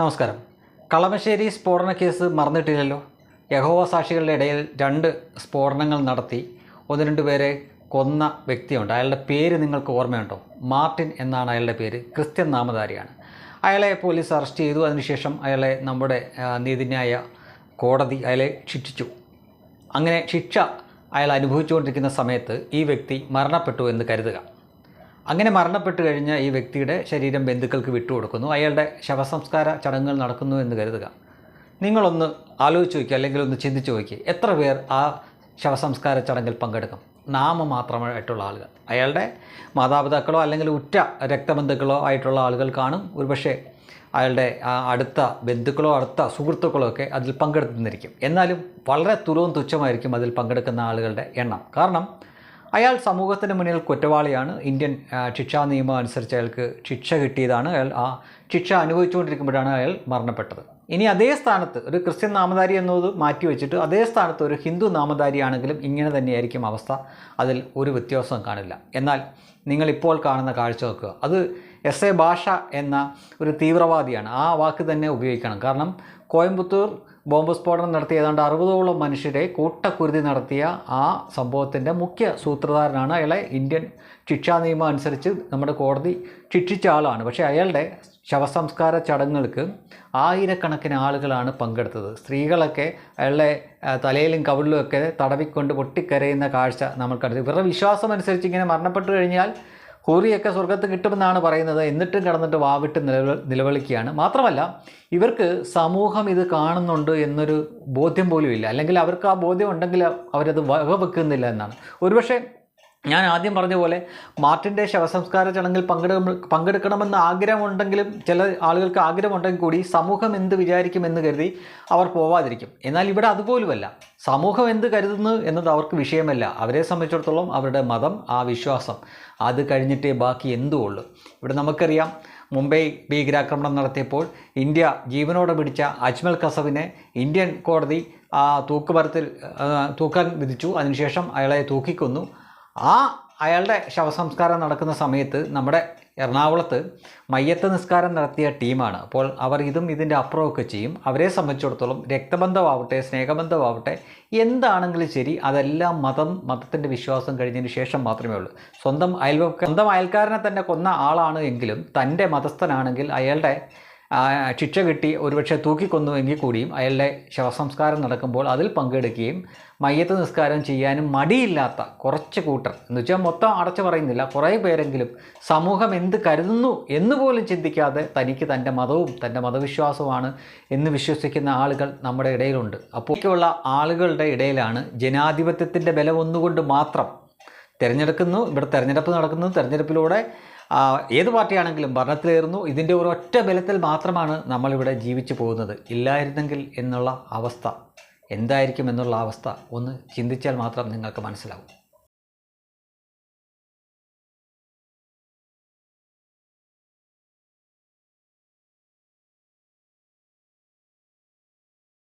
നമസ്കാരം. കളമശ്ശേരി സ്ഫോടന കേസ് മറന്നിട്ടില്ലല്ലോ? യഹോവ സാക്ഷികളുടെ ഇടയിൽ രണ്ട് സ്ഫോടനങ്ങൾ നടത്തി ഒന്ന് രണ്ട് പേരെ കൊന്ന വ്യക്തിയുണ്ട്. അയാളുടെ പേര് നിങ്ങൾക്ക് ഓർമ്മയുണ്ടോ? മാർട്ടിൻ എന്നാണ് അയാളുടെ പേര്. ക്രിസ്ത്യൻ നാമധാരിയാണ്. അയാളെ പോലീസ് അറസ്റ്റ് ചെയ്തു. അതിനുശേഷം അയാളെ നമ്മുടെ നീതിന്യായ കോടതി അയാളെ ശിക്ഷിച്ചു. അങ്ങനെ ശിക്ഷ അയാൾ അനുഭവിച്ചുകൊണ്ടിരിക്കുന്ന സമയത്ത് ഈ വ്യക്തി മരണപ്പെട്ടു എന്ന് കരുതുക. അങ്ങനെ മരണപ്പെട്ടു കഴിഞ്ഞ ഈ വ്യക്തിയുടെ ശരീരം ബന്ധുക്കൾക്ക് വിട്ടുകൊടുക്കുന്നു. അയാളുടെ ശവസംസ്കാര ചടങ്ങുകൾ നടക്കുന്നു എന്ന് കരുതുക. നിങ്ങളൊന്ന് ആലോചിച്ച് നോക്കി അല്ലെങ്കിൽ ഒന്ന് ചിന്തിച്ച് നോക്കി എത്ര പേർ ആ ശവസംസ്കാര ചടങ്ങിൽ പങ്കെടുക്കും? നാമമാത്രമായിട്ടുള്ള ആളുകൾ. അയാളുടെ മാതാപിതാക്കളോ അല്ലെങ്കിൽ ഉറ്റ രക്തബന്ധുക്കളോ ആയിട്ടുള്ള ആളുകൾ കാണും. ഒരുപക്ഷെ അയാളുടെ അടുത്ത ബന്ധുക്കളോ അടുത്ത സുഹൃത്തുക്കളോ ഒക്കെ അതിൽ പങ്കെടുത്തിരിക്കും. എന്നാലും വളരെ തുലവും തുച്ഛമായിരിക്കും അതിൽ പങ്കെടുക്കുന്ന ആളുകളുടെ എണ്ണം. കാരണം അയാൾ സമൂഹത്തിന് മുന്നിൽ കുറ്റവാളിയാണ്. ഇന്ത്യൻ ശിക്ഷാ നിയമം അനുസരിച്ച് അയാൾക്ക് ശിക്ഷ കിട്ടിയതാണ്. അയാൾ ആ ശിക്ഷ അനുഭവിച്ചുകൊണ്ടിരിക്കുമ്പോഴാണ് അയാൾ മരണപ്പെട്ടത്. ഇനി അതേ സ്ഥാനത്ത് ഒരു ക്രിസ്ത്യൻ നാമധാരി എന്നത് മാറ്റി വെച്ചിട്ട് അതേ സ്ഥാനത്ത് ഒരു ഹിന്ദു നാമധാരിയാണെങ്കിലും ഇങ്ങനെ തന്നെയായിരിക്കും അവസ്ഥ. അതിൽ ഒരു വ്യത്യാസവും കാണില്ല. എന്നാൽ നിങ്ങളിപ്പോൾ കാണുന്ന കാഴ്ച വെക്കുക അത് എസ് എ ഭാഷ എന്ന ഒരു തീവ്രവാദിയാണ്. ആ വാക്ക് തന്നെ ഉപയോഗിക്കണം. കാരണം കോയമ്പത്തൂർ ബോംബ് സ്ഫോടനം നടത്തിയ ഏതാണ്ട് അറുപതോളം മനുഷ്യരെ കൂട്ടക്കുരുതി നടത്തിയ ആ സംഭവത്തിന്റെ മുഖ്യ സൂത്രധാരനാണ് അയാളെ ഇന്ത്യൻ ശിക്ഷാ നിയമം അനുസരിച്ച് നമ്മുടെ കോടതി ശിക്ഷിച്ച ആളാണ്. പക്ഷേ അയാളുടെ ശവസംസ്കാര ചടങ്ങുകൾക്ക് ആയിരക്കണക്കിന് ആളുകളാണ് പങ്കെടുത്തത്. സ്ത്രീകളൊക്കെ അയാളുടെ തലയിലും കവിളിലും ഒക്കെ തടവിക്കൊണ്ട് പൊട്ടിക്കരയുന്ന കാഴ്ച നമ്മൾ കണ്ടു ഇവരുടെ വിശ്വാസം അനുസരിച്ച് ഇങ്ങനെ മരണപ്പെട്ടു കഴിഞ്ഞാൽ ഹൂറിയൊക്കെ സ്വർഗത്ത് കിട്ടുമെന്നാണ് പറയുന്നത്. എന്നിട്ടും കിടന്നിട്ട് വാവിട്ട് നിലവ നിലവിളിക്കുകയാണ്. മാത്രമല്ല ഇവർക്ക് സമൂഹം ഇത് കാണുന്നുണ്ട് എന്നൊരു ബോധ്യം പോലും ഇല്ല. അല്ലെങ്കിൽ അവർക്ക് ആ ബോധ്യം ഉണ്ടെങ്കിൽ അവരത് വകവെക്കുന്നില്ല എന്നാണ്. ഒരുപക്ഷെ ഞാൻ ആദ്യം പറഞ്ഞ പോലെ മാർട്ടിന്റെ ശവസംസ്കാര ചടങ്ങിൽ പങ്കെടുക്ക പങ്കെടുക്കണമെന്ന് ആഗ്രഹമുണ്ടെങ്കിലും ചില ആളുകൾക്ക് ആഗ്രഹമുണ്ടെങ്കിൽ കൂടി സമൂഹം എന്ത് വിചാരിക്കുമെന്ന് കരുതി അവർ പോവാതിരിക്കും. എന്നാൽ ഇവിടെ അതുപോലുമല്ല. സമൂഹം എന്ത് കരുതുന്നു എന്നത് അവർക്ക് വിഷയമല്ല. അവരെ സംബന്ധിച്ചിടത്തോളം അവരുടെ മതം ആ വിശ്വാസം അത് കഴിഞ്ഞിട്ടേ ബാക്കി എന്തും ഉള്ളൂ. ഇവിടെ നമുക്കറിയാം മുംബൈ ഭീകരാക്രമണം നടത്തിയപ്പോൾ ഇന്ത്യ ജീവനോടെ പിടിച്ച അജ്മൽ കസവിനെ ഇന്ത്യൻ കോടതി ആ തൂക്കുമരത്തിൽ തൂക്കാൻ വിധിച്ചു. അതിനുശേഷം അയാളെ തൂക്കിക്കൊന്നു. ആ അയാളുടെ ശവസംസ്കാരം നടക്കുന്ന സമയത്ത് നമ്മുടെ എറണാകുളത്ത് മയ്യത്ത് നിസ്കാരം നടത്തിയ ടീമാണ്. അപ്പോൾ അവർ ഇതും ഇതിന്റെ അപ്പുറമൊക്കെ ചെയ്യും. അവരെ സംബന്ധിച്ചിടത്തോളം രക്തബന്ധമാവട്ടെ സ്നേഹബന്ധമാവട്ടെ എന്താണെങ്കിലും ശരി അതെല്ലാം മതം മതത്തിന്റെ വിശ്വാസം കഴിഞ്ഞതിന് ശേഷം മാത്രമേ ഉള്ളൂ. സ്വന്തം അയൽവക്ക സ്വന്തം അയൽക്കാരനെ തന്നെ കൊന്ന ആളാണ് എങ്കിലും തന്റെ മതസ്ഥനാണെങ്കിൽ അയാളുടെ ശിക്ഷ കിട്ടി ഒരുപക്ഷെ തൂക്കിക്കൊന്നു എങ്കിൽ കൂടിയും അയാളുടെ ശവസംസ്കാരം നടക്കുമ്പോൾ അതിൽ പങ്കെടുക്കുകയും മയ്യത്ത് നിസ്കാരം ചെയ്യാനും മടിയില്ലാത്ത കുറച്ച് കൂട്ടർ. എന്ന് വെച്ചാൽ മൊത്തം അടച്ചു പറയുന്നില്ല. കുറേ പേരെങ്കിലും സമൂഹം എന്ത് കരുതുന്നു എന്ന് പോലും ചിന്തിക്കാതെ തനിക്ക് തന്റെ മതവും തന്റെ മതവിശ്വാസവുമാണ് എന്ന് വിശ്വസിക്കുന്ന ആളുകൾ നമ്മുടെ ഇടയിലുണ്ട്. അപ്പോഴേക്കുള്ള ആളുകളുടെ ഇടയിലാണ് ജനാധിപത്യത്തിന്റെ ബലം ഒന്നുകൊണ്ട് മാത്രം തിരഞ്ഞെടുക്കുന്നു. ഇവിടെ തിരഞ്ഞെടുപ്പ് നടക്കുന്നു. തെരഞ്ഞെടുപ്പിലൂടെ ഏത് പാർട്ടിയാണെങ്കിലും ഭരണത്തിലേറുന്നു. ഇതിന്റെ ഒരു ഒറ്റ ബലത്തിൽ മാത്രമാണ് നമ്മളിവിടെ ജീവിച്ചു പോകുന്നത്. ഇല്ലായിരുന്നെങ്കിൽ എന്നുള്ള അവസ്ഥ എന്തായിരിക്കും എന്നുള്ള അവസ്ഥ ഒന്ന് ചിന്തിച്ചാൽ മാത്രം നിങ്ങൾക്ക് മനസ്സിലാവും.